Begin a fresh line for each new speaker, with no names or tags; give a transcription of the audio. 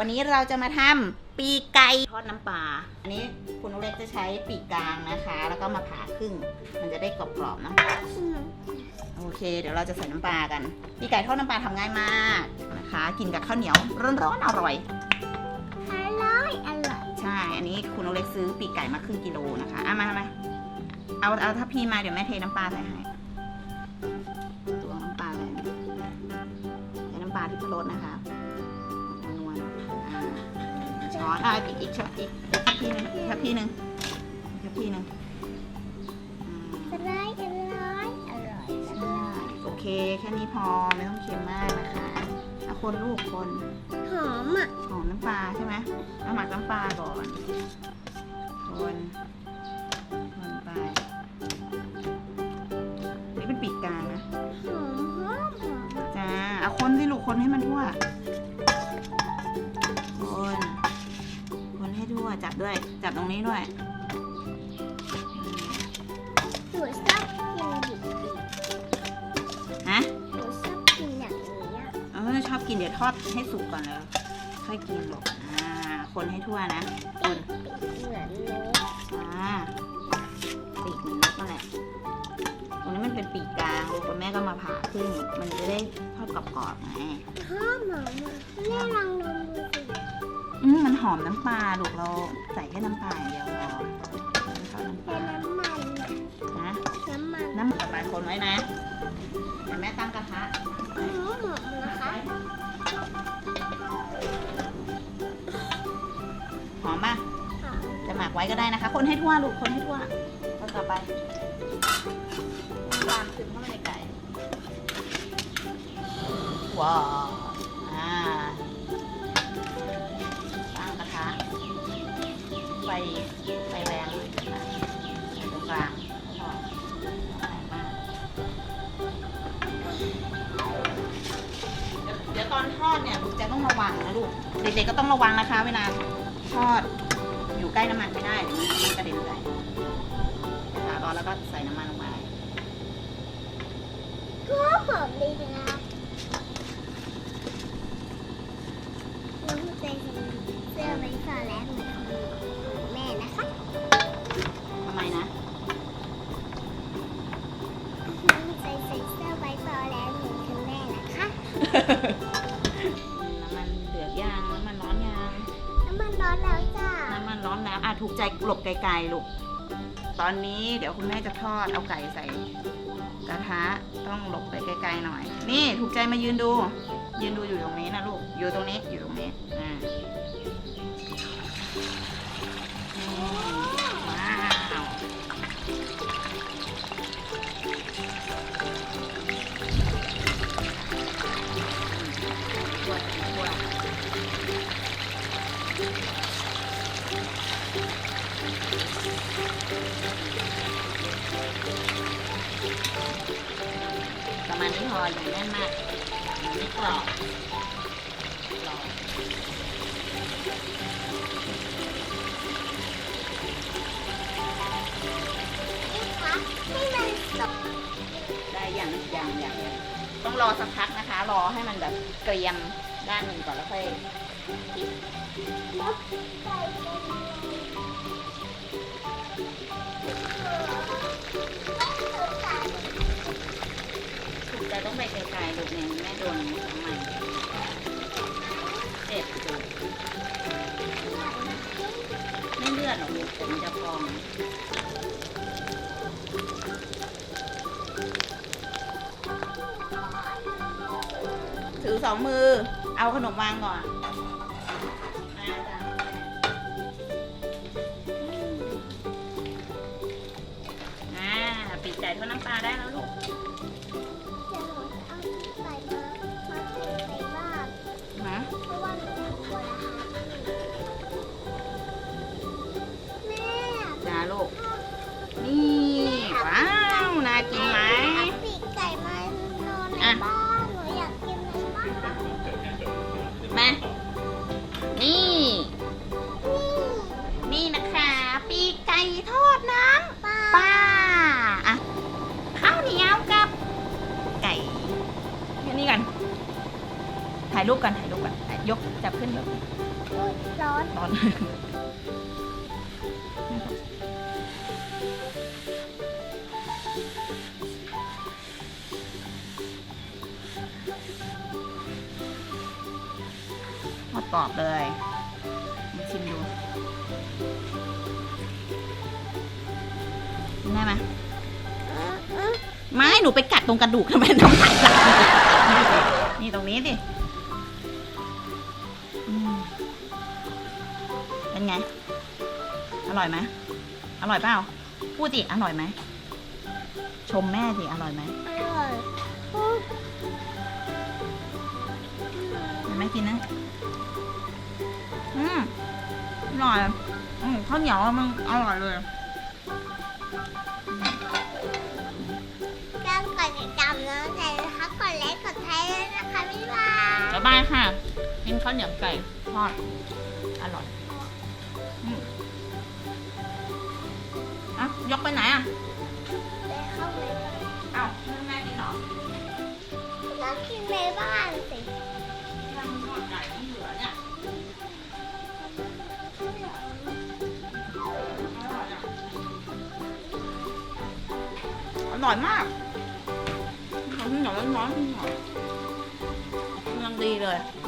วันนี้เราจะมาทำปีกไก่ทอดน้ำปลา อันนี้คุณนุเล็กจะใช้ปีกกลางนะคะ แล้วก็มาผ่าครึ่ง มันจะได้กรอบๆเนอะโอเค เดี๋ยวเราจะใส่น้ำปลากัน ปีกไก่ทอดน้ำปลาทำง่ายมากนะคะ กินกับข้าวเหนียวร้อนๆอร่อย
อร่อยอร่อย
ใช่ อันนี้คุณนุเล็กซื้อปีกไก่มาครึ่งกิโลนะคะอะมามาเอาเอาถ้าพี่มาเดี๋ยวแม่เทน้ำปลาใส่ให้ตวงน้ำปลาเลยใช้น้ำปลาที่พรสนะคะ ช้อนอะอีกอีกช้อนอีกทีหนึงทัพพี่หนึ่งทัพพี่หนึ่งอืม
อร่อยอร่อยอร่อยอร่อย
โอเค แค่นี้พอไม่ต้องเค็มมากนะคะเอาคนลูกคน
หอมอะ
หอมน้ำปลาใช่ไหมเอาหมักน้ำปลาก่อนคนคนไปนี่เป็นปีกกลางนะ
หอมหอมหอม
จ้าเอาคนสิลูกคนให้มันทั่ว คนให้ทั่วจับด้วย จับตรงนี้ด้วย
หนูชอบกินดิบดิบ
ฮะ
หนูชอบกินอย่างนี้อะ
เออชอบกินเดี๋ยวทอดให้สุกก่อนเลยค่อยกินหรอกอ่า คนให้ทั่วนะ คน
เหมือนเนื้อ
อ่าปีกเหมือนนกนั่นแหละตรงนี้มันเป็นปีกกลางลูกกับแม่ก็มาผ่าครึ่งมันจะได้ทอดกรอบๆไง
หอมหอมแม่ลองดมดูสิ
อืมมันหอมน้ำปลาลูกเราใส่แค่น้ำปลาอย่างเดียวพอไม่น้ำป
เป็น
ลา
น้ำมัน
นะ
น้ำมัน
น้ำต่อไปคนไว้นะเดี๋ยวแม่ตั้งกระทะ
หอมนะคะ
หอมป่ะจะหมักไว้ก็ได้นะคะ คนให้ทั่วลูกคนให้ทั่วคนต่อไปวางซึมเข้าไปในไก่ว้าว ไฟไฟแรงเลยนะคะใส่ตรงกลางพอแรงมากเดี๋ยวตอนทอดเนี่ยลูกจะต้องระวังนะลูก เด็กๆก็ต้องระวังนะคะ เวลาทอดอยู่ใกล้น้ำมันไม่ได้มันกระเด็นใส่กระทะร้อนแล้วก็ใส่น้ำมันลงไป
ก็หอมดีนะน้องใจใส่เสื้อไว้ก่อนแล้ว นะคะ
น้ำมันเดือดยางน้ำมันร้อนยาง
น้ำมันร้อนแล้วจ้า
น้ำมันร้อนแล้วอะถูกใจหลบไกลๆลูกตอนนี้เดี๋ยวคุณแม่จะทอดเอาไก่ใส่กระทะต้องหลบไปไกลๆหน่อย นี่ถูกใจมายืนดู ยืนดูอยู่ตรงนี้นะลูกอยู่ตรงนี้อยู่ตรงนี้อ่า ประมาณนี้พออย่าแน่นมากไม่กรอบกรอบ
นี่คะให้มันสุก
ได้ย่างอย่างย่างต้องรอสักพักนะคะ รอให้มันแบบเกรียมด้านหนึ่งก่อนแล้วค่อย ถูกใจต้องไปไกลๆลูกเนี่ยแม่โดนน้ำมันเจ็บลูไม่เลือดหรอกลูกผมจะพองถือสองมือ เอาขนมวางก่อนปีกไก่ทอดน้ำปลาได้แล้วลูก
มานี่นี่
นี่นะคะ ปีกไก่ทอดน้ำ
ป้า
ปลาอะข้าวเหนียวกับไก่แค่นี้กัน ถ่ายรูปกันถ่ายรูปกันถ่ายยกจับขึ้นยก
อุ๊ยร้อน
ร้อน กรอบเลยมาชิมดูกินได้ไหม
อื้ออื้อ
ไม่หนูไปกัดตรงกระดูกทำไมน้ำลายไหลนี่ตรงนี้ดิอืมเป็นไง อร่อยไหมอร่อยเปล่า พูดสิอร่อยไหม ชมแม่สิอร่อยไหม
อร่อยอุ๊ย
เห็นไหมกินนะ อืมอร่อยอืมข้าวเหนียวมันอร่อยเลย
แก้มก่อนจะจำนะแต่นะคะกดไลค์กดแชร์ด้วยนะคะบ๊ายบาย
บ๊ายบายค่ะ กินข้าวเหนียวไก่ทอด อร่อยอืมอะยกไปไหนอะ
ไปเข้าไป
เอ้าแม่กินเหรอ
ก็กินในบ้าน
อร่อยมากข้าวเหนียวร้อนๆกำลังดีเลย
อ